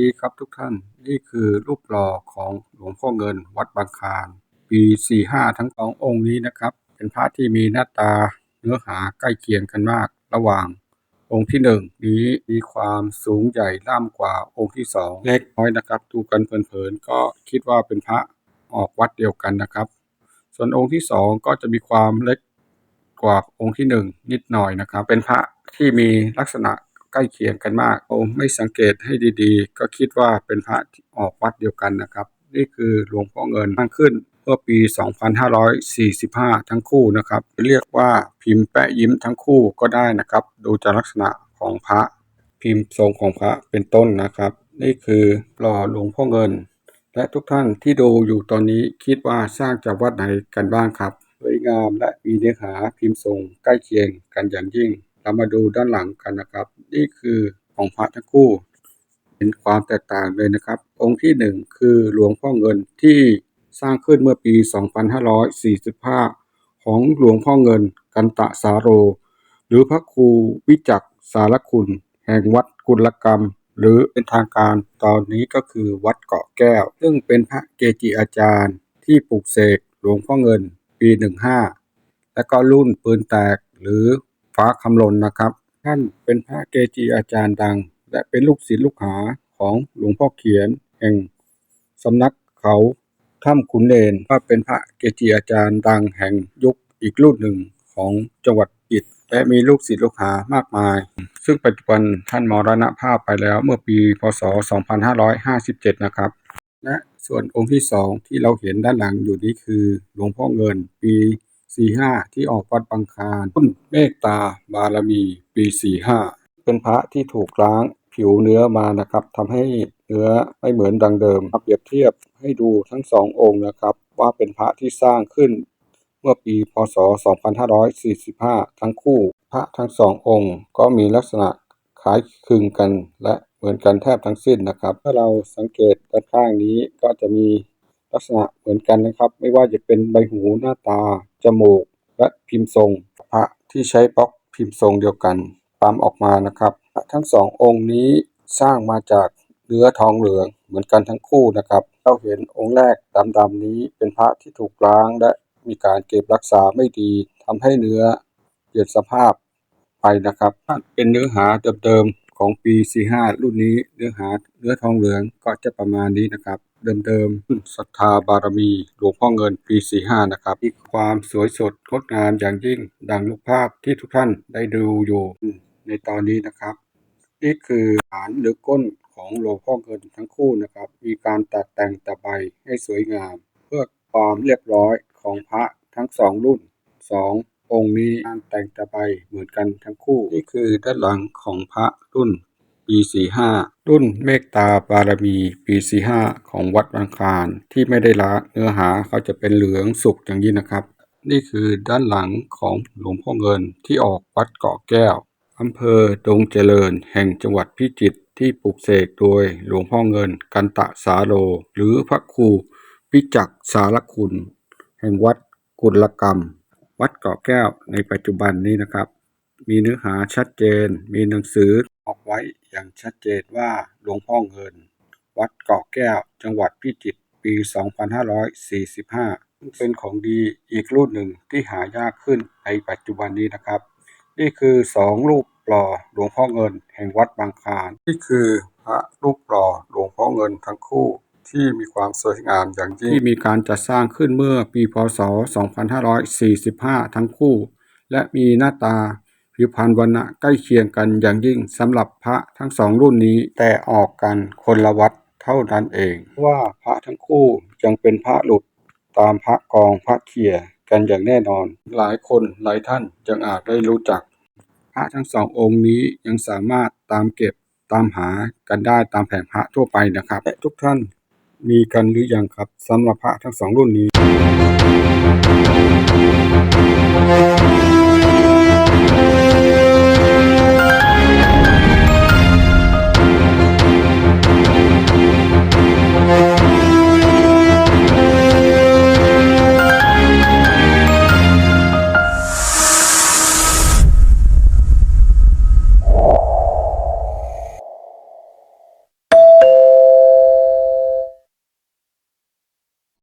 ดีครับทุกท่าน นี่คือรูปหล่อของหลวงพ่อเงินวัดบางคานปี 45 ทั้งสององค์นี้นะครับ เป็นพระที่มีหน้าตาเนื้อหาใกล้เคียงกันมากระหว่าง องค์ที่หนึ่งนี้มีความสูงใหญ่ล่ำกว่าองค์ที่สองเล็กน้อยนะครับดูกันเพลินๆก็คิดว่าเป็นพระออกวัดเดียวกันนะครับ ส่วนองค์ที่สองก็จะมีความเล็กกว่าองค์ที่หนึ่งนิดหน่อยนะครับ เป็นพระที่มีลักษณะ ใกล้เคียงกันมากผมไม่สังเกตให้ดีๆ ก็คิดว่าเป็นพระออกวัดเดียวกันนะครับ นี่คือหลวงพ่อเงินสร้งขึ้นเมื่อปี 2545 ทั้งคู่นะครับเรียกว่าพิมพ์แปะยิ้มทั้งคู่ก็ได้นะครับ ดูจากลักษณะของพระพิมพ์ทรงของพระเป็นต้นนะครับ นี่คือหล่อหลวงพ่อเงิน และทุกท่านที่ดูอยู่ตอนนี้คิดว่าสร้างจากวัดไหนกันบ้างครับสวยงามและมีเนื้อหาพิมพ์ทรงใกล้เคียงกันอย่างยิ่ง เรามาดูด้านหลังกันนะครับ นี่คือของพระทั้งคู่ เห็นความแตกต่างเลยนะครับ องค์ที่หนึ่งคือหลวงพ่อเงินที่สร้างขึ้นเมื่อปี 2545 ของหลวงพ่อเงินกันตะสาโร หรือพระครูวิจักสารคุณ แห่งวัดกุลกรรม หรือเป็นทางการตอนนี้ก็คือวัดเกาะแก้ว ซึ่งเป็นพระเกจิอาจารย์ที่ปลูกเสกหลวงพ่อเงินปี 15 และก็รุ่นปืนแตกหรือ ฟ้าคำลนนะครับ ท่านเป็นพระเกจิอาจารย์ดัง และเป็นลูกศิษย์ลูกหาของหลวงพ่อเขียน แห่งสำนักเขาถ้ำขุนเนนว่าเป็นพระเกจิอาจารย์ดังแห่งยุคอีกรุ่นหนึ่งของจังหวัดอิตและมีลูกศิษย์ลูกหามากมาย ซึ่งปัจจุบันท่านมรณภาพไปแล้วเมื่อปี พศ 2557 นะครับ และส่วนองค์ที่สองที่เราเห็นด้านหลังอยู่นี้คือหลวงพ่อเงินปี 45ที่ออกวัดบางคานรุ่นเมตตาบารมีปี45เป็นพระที่ถูกล้างผิวเนื้อมานะครับทำให้เนื้อไม่เหมือนดังเดิมเปรียบเทียบให้ดูทั้งสององค์นะครับ ว่าเป็นพระที่สร้างขึ้นเมื่อปีพศ 2545 ทั้งคู่ พระทั้งสององค์ ก็มีลักษณะคล้ายคลึงกันและเหมือนกันแทบทั้งสิ้นนะครับ ถ้าเราสังเกตด้านข้างนี้ก็จะมี ลักษณะเหมือนกันนะครับ ไม่ว่าจะเป็นใบหูหน้าตา จมูก และพิมพ์ทรง พระที่ใช้บล็อกพิมพ์ทรงเดียวกันปั๊มออกมานะครับพระทั้งสององค์นี้สร้างมาจากเนื้อทองเหลืองเหมือนกันทั้งคู่นะครับเราเห็นองค์แรกดำๆนี้เป็นพระที่ถูกล้างและมีการเก็บรักษาไม่ดีทำให้เนื้อเปลี่ยนสภาพไปนะครับเป็นเนื้อหาเดิมๆของปี 45 รุ่นนี้เนื้อหาเนื้อทองเหลืองก็จะประมาณนี้นะครับ เดิมๆศรัทธาบารมีหลวงพ่อเงินปี45นะครับมีความสวยสดงดงามอย่างยิ่งดังรูปภาพที่ทุกท่านได้ดูอยู่ในตอนนี้นะครับ นี่คือฐานหรือก้นของหลวงพ่อเงินทั้งคู่นะครับ มีการตัดแต่งตะไบให้สวยงาม เพื่อความเรียบร้อยของพระทั้งสองรุ่นสององค์นี้การแต่งตะไบเหมือนกันทั้งคู่ นี่คือด้านหลังของพระรุ่น ปี 45 รุ่นเมตตาบารมี ปี 45 ของวัดบางคานที่ไม่ได้ล้างเนื้อหาเขาจะเป็นเหลืองสุกอย่างนี้นะครับ นี่คือด้านหลังของหลวงพ่อเงินที่ออกวัดเกาะแก้วอำเภอดงเจริญแห่งจังหวัดพิจิตรที่ปลูกเสกโดยหลวงพ่อเงินกันตะสาโล หรือพระครูวิจักสารคุณ แห่งวัดกุลกรรม วัดเกาะแก้วในปัจจุบันนี้นะครับ มีเนื้อหาชัดเจน มีหนังสือออกไว้ อย่างชัดเจนว่าหลวงพ่อเงิน วัดเกาะแก้ว จังหวัดพิจิตรปี 2545เป็นของดีอีกรุ่นหนึ่งที่หายากขึ้นในปัจจุบันนี้นะครับ นี่คือสองรูปหล่อหลวงพ่อเงิน แห่งวัดบางคานนี่คือพระรูปหล่อหลวงพ่อเงินทั้งคู่ที่มีความสวยงามอย่างยิ่งที่มีการจัดสร้างขึ้นเมื่อปีพศ 2545 ทั้งคู่ และมีหน้าตา ผิวพรรณวรรณะใกล้เคียงกันอย่างยิ่งสำหรับพระทั้งสองรุ่นนี้แต่ออกกันคนละวัดเท่านั้นเอง ว่าพระทั้งคู่ยังเป็นพระหลุดตามพระกองพระเขียกันอย่างแน่นอน หลายคนหลายท่านยังอาจได้รู้จัก พระทั้งสององค์นี้ยังสามารถตามเก็บตามหากันได้ตามแผงพระทั่วไปนะครับและทุกท่านมีกันหรือยังครับสำหรับพระทั้งสองรุ่นนี้